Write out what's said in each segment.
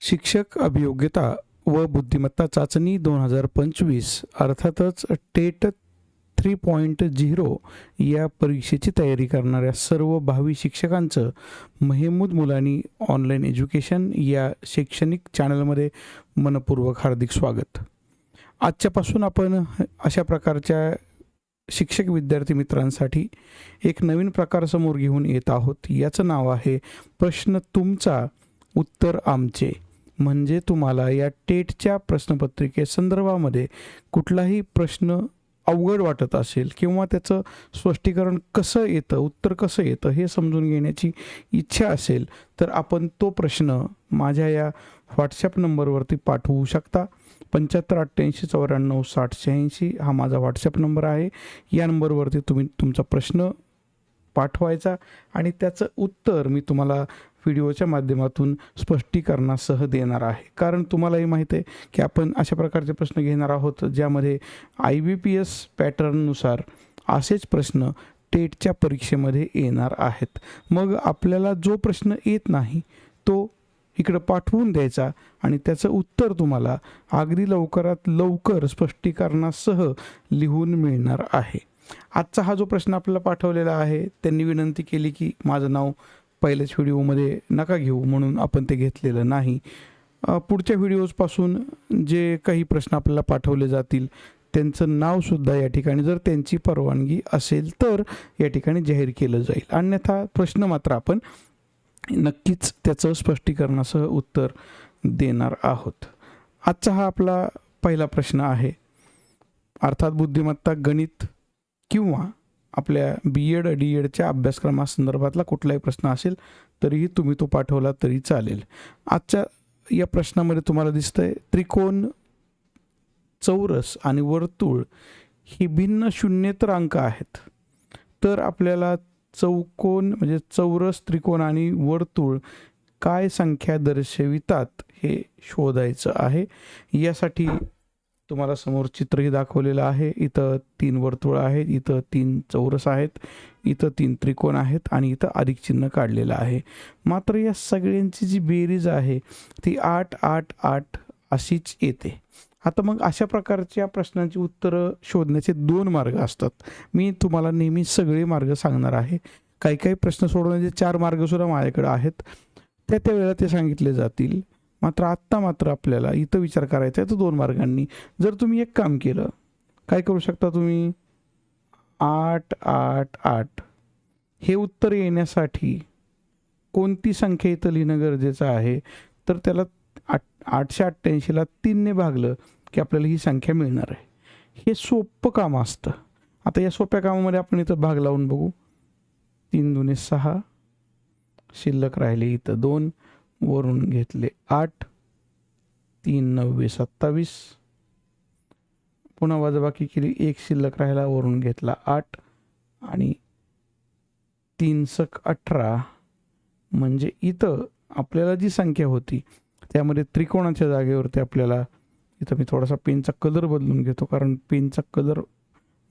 शिक्षक अभियोग्यता व बुद्धिमत्ता चाचणी दोन हजार पंचवीस अर्थातच टेट थ्री पॉईंट झिरो या परीक्षेची तयारी करणाऱ्या सर्व भावी शिक्षकांचं मेहमूद मुलानी ऑनलाईन एज्युकेशन या शैक्षणिक चॅनलमध्ये मनपूर्वक हार्दिक स्वागत. आजच्यापासून आपण अशा प्रकारच्या शिक्षक विद्यार्थी मित्रांसाठी एक नवीन प्रकार समोर घेऊन येत आहोत. याचं नाव आहे प्रश्न तुमचा उत्तर आमचे. म्हणजे तुम्हाला या टेटच्या प्रश्नपत्रिके संदर्भामध्ये कुठलाही प्रश्न अवघड वाटत असेल किंवा त्याचं स्पष्टीकरण कसं येतं उत्तर कसं येतं हे समजून घेण्याची इच्छा असेल तर आपण तो प्रश्न माझ्या या व्हॉट्सॲप नंबरवरती पाठवू शकता. पंच्याहत्तर अठ्ठ्याऐंशी चौऱ्याण्णव साठ शहाऐंशी हा माझा व्हॉट्सॲप नंबर आहे. या नंबरवरती तुम्ही तुमचा प्रश्न पाठवायचा आणि त्याचं उत्तर मी तुम्हाला व्हिडिओच्या माध्यमातून स्पष्टीकरणासह देणार आहे. कारण तुम्हालाही माहीत आहे की आपण अशा प्रकारचे प्रश्न घेणार आहोत ज्यामध्ये आय बी पी एस पॅटर्ननुसार असेच प्रश्न टेटच्या परीक्षेमध्ये येणार आहेत. मग आपल्याला जो प्रश्न येत नाही तो इकडं पाठवून द्यायचा आणि त्याचं उत्तर तुम्हाला अगदी लवकरात लवकर स्पष्टीकरणासह लिहून मिळणार आहे. आजचा हा जो प्रश्न आपल्याला पाठवलेला आहे त्यांनी विनंती केली की माझं नाव पहिल्याच व्हिडिओमध्ये नका घेऊ म्हणून आपण ते घेतलेलं नाही. पुढच्या व्हिडिओजपासून जे काही प्रश्न आपल्याला पाठवले जातील त्यांचं नावसुद्धा या ठिकाणी जर त्यांची परवानगी असेल तर या ठिकाणी जाहीर केलं जाईल. अन्यथा प्रश्न मात्र आपण नक्कीच त्याचं स्पष्टीकरणासह उत्तर देणार आहोत. आजचा हा आपला पहिला प्रश्न आहे. अर्थात बुद्धिमत्ता गणित किंवा आपल्या बी एड डी एडच्या अभ्यासक्रमासंदर्भातला कुठलाही प्रश्न असेल तरीही तुम्ही तो पाठवला तरी चालेल. आजच्या या प्रश्नामध्ये तुम्हाला दिसतं आहे त्रिकोण चौरस आणि वर्तुळ ही भिन्न शून्येतर अंक आहेत. तर आपल्याला चौकोन म्हणजे चौरस त्रिकोण आणि वर्तुळ काय संख्या दर्शवितात हे शोधायचं आहे. यासाठी तुम्हाला समोर चित्रही दाखवलेलं आहे. इथं तीन वर्तुळ आहेत इथं तीन चौरस आहेत इथं तीन त्रिकोण आहेत आणि इथं अधिक चिन्ह काढलेलं आहे. मात्र या सगळ्यांची जी बेरीज आहे ती आठ आठ आठ अशीच येते. आता मग अशा प्रकारच्या प्रश्नांची उत्तरं शोधण्याचे दोन मार्ग असतात. मी तुम्हाला नेहमी सगळे मार्ग सांगणार आहे. काही काही प्रश्न सोडवण्याचे चार मार्गसुद्धा माझ्याकडे आहेत. त्या त्या वेळेला ते सांगितले जातील. मात्र आत्ता मात्र आपल्याला इथं विचार करायचा आहे तर दोन मार्गांनी. जर तुम्ही एक काम केलं काय करू शकता तुम्ही? आठ आठ आठ. हे उत्तर येण्यासाठी कोणती संख्या इथं लिहिणं गरजेचं आहे? तर त्याला आठ आठशे अठ्ठ्याऐंशीला तीनने भागलं की आपल्याला ही संख्या मिळणार आहे. हे सोपं काम असतं. आता या सोप्या कामामध्ये आपण इथं भाग लावून बघू. तीन दुने सहा. शिल्लक राहिले इथं दोन. वरून घेतले आठ तीन नव्वे सत्तावीस. पुन्हा वजाबाकी केली. एक शिल्लक राहिला वरून घेतला आठ आणि तीन सक अठरा. म्हणजे इथं आपल्याला जी संख्या होती त्यामध्ये त्रिकोणाच्या जागेवरती आपल्याला इथं मी थोडासा पेनचा कलर बदलून घेतो कारण पेनचा कलर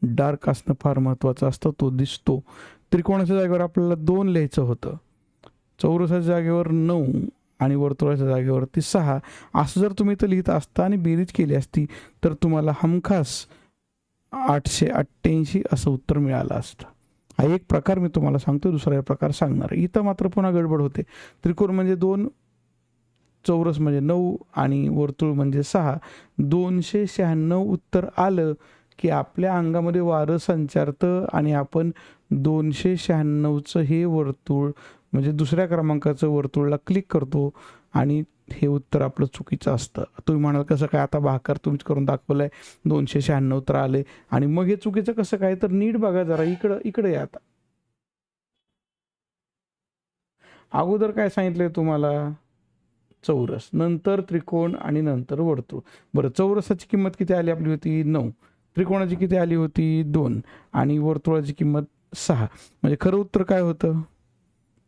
डार्क असणं फार महत्त्वाचं असतं. तो दिसतो. त्रिकोणाच्या जागेवर आपल्याला दोन लिहायचं होतं. चौरसाच्या जागेवर नऊ आणि वर्तुळाच्या जागेवरती सहा. असं जर तुम्ही इथं लिहित असता आणि बेरीज केली असती तर तुम्हाला हमखास आठशे अठ्ठ्याऐंशी असं उत्तर मिळालं असतं. हा एक प्रकार मी तुम्हाला सांगतो दुसरा प्रकार सांगणार. इथं मात्र पुन्हा गडबड होते. त्रिकोण म्हणजे दोन चौरस म्हणजे नऊ आणि वर्तुळ म्हणजे सहा. दोनशे शहाण्णव उत्तर आलं की आपल्या अंगामध्ये वारं संचारतं आणि आपण दोनशे शहाण्णवचं हे वर्तुळ म्हणजे दुसऱ्या क्रमांकाचं वर्तुळला क्लिक करतो आणि हे उत्तर आपलं चुकीचं असतं. तुम्ही म्हणाल कसं काय आता भाकर तुम्हीच करून दाखवलं आहे दोनशे शहाण्णव तर आले. आणि मग हे चुकीचं कसं काय? तर नीट बघा जरा इकडं इकडे या आता. अगोदर काय सांगितलंय तुम्हाला? चौरस. नंतर त्रिकोण आणि नंतर वर्तुळ. बरं चौरसाची किंमत किती आली आपली होती? नऊ. त्रिकोणाची किती आली होती? दोन. आणि वर्तुळाची किंमत सहा. म्हणजे खरं उत्तर काय होतं?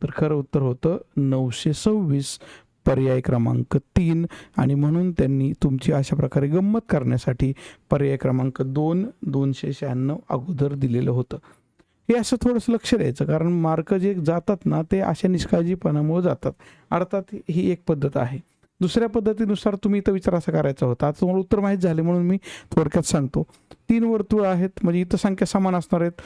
तर खरं उत्तर होतं नऊशे सव्वीस पर्याय क्रमांक तीन. आणि म्हणून त्यांनी तुमची अशा प्रकारे गंमत करण्यासाठी पर्याय क्रमांक दोन दोनशे शहाण्णव अगोदर दिलेलं होतं. हे असं थोडंसं लक्ष द्यायचं कारण मार्क जे जातात ना ते अशा निष्काळजीपणामुळे जातात. अर्थात ही एक पद्धत आहे. दुसऱ्या पद्धतीनुसार तुम्ही इथं विचार असा करायचा होता. आता तुम्हाला उत्तर माहीत झाले म्हणून मी थोडक्यात सांगतो. तीन वर्तुळ आहेत म्हणजे इथं संख्या समान असणार आहेत.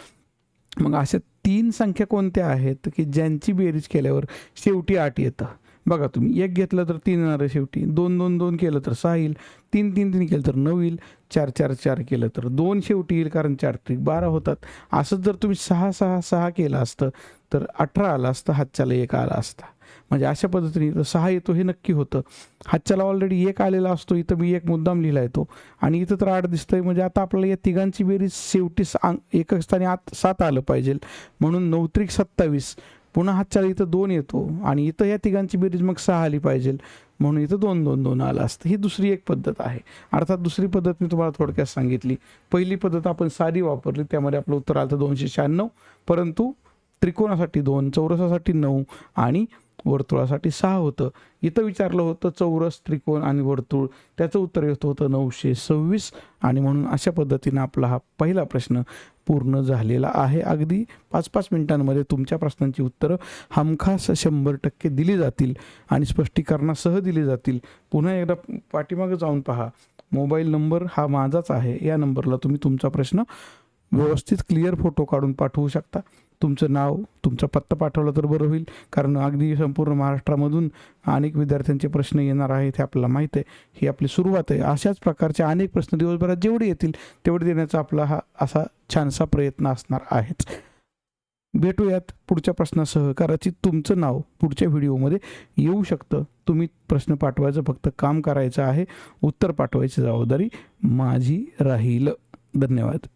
मग अशा तीन संख्या कोणत्या आहेत की ज्यांची बेरीज केल्यावर शेवटी आठ येतं? बघा तुम्ही एक घेतलं तर तीन येणार आहे शेवटी. दोन दोन दोन केलं तर सहा येईल. तीन तीन तीन केलं तर नऊ येईल. चार चार चार केलं तर दोन शेवटी येईल कारण चार त्रिक बारा होतात. असंच जर तुम्ही सहा सहा सहा केलं असतं तर अठरा आलं असतं हातच्याला एक आला असता. म्हणजे अशा पद्धतीने इथं सहा येतो हे नक्की होतं. हातच्याला ऑलरेडी एक आलेला असतो इथं मी एक मुद्दाम लिहिला येतो आणि इथं तर आठ दिसतंय म्हणजे आता आपल्याला या तिघांची बेरीज शेवटी सा एकच स्थानी आत सात आलं पाहिजे. म्हणून नऊ सत्तावीस पुन्हा हातच्याला इथं दोन येतो. आणि इथं या तिघांची बेरीज मग सहा आली पाहिजे. म्हणून इथं दोन दोन दोन आलं असतं. ही दुसरी एक पद्धत आहे. अर्थात दुसरी पद्धत मी तुम्हाला थोडक्यात सांगितली. पहिली पद्धत आपण साधी वापरली त्यामध्ये आपलं उत्तर आलं दोनशे शहाण्णव परंतु त्रिकोणासाठी दोन चौरसासाठी नऊ आणि वर्तुळासाठी सहा होतं. इथं विचारलं होतं चौरस त्रिकोण आणि वर्तुळ. त्याचं उत्तर येत होतं नऊशे सव्वीस. आणि म्हणून अशा पद्धतीनं आपला हा पहिला प्रश्न पूर्ण झालेला आहे. अगदी पाच पाच मिनिटांमध्ये तुमच्या प्रश्नांची उत्तरं हमखास शंभर टक्के दिली जातील आणि स्पष्टीकरणासह दिली जातील. पुन्हा एकदा पाठीमागं जाऊन पहा. मोबाईल नंबर हा माझाच आहे. या नंबरला तुम्ही तुमचा प्रश्न व्यवस्थित क्लिअर फोटो काढून पाठवू शकता. तुमचं नाव तुमचा पत्ता पाठवला तर बरं होईल. कारण अगदी संपूर्ण महाराष्ट्रामधून अनेक विद्यार्थ्यांचे प्रश्न येणार आहेत हे आपल्याला माहीत आहे. ही आपली सुरुवात आहे. अशाच प्रकारचे अनेक प्रश्न दिवसभरात जेवढे येतील तेवढे देण्याचा आपला हा असा छानसा प्रयत्न असणार आहेच. भेटूयात पुढच्या प्रश्नासह कदाचित तुमचं नाव पुढच्या व्हिडिओमध्ये येऊ शकतं. तुम्ही प्रश्न पाठवायचं फक्त काम करायचं आहे. उत्तर पाठवायची जबाबदारी माझी राहील. धन्यवाद.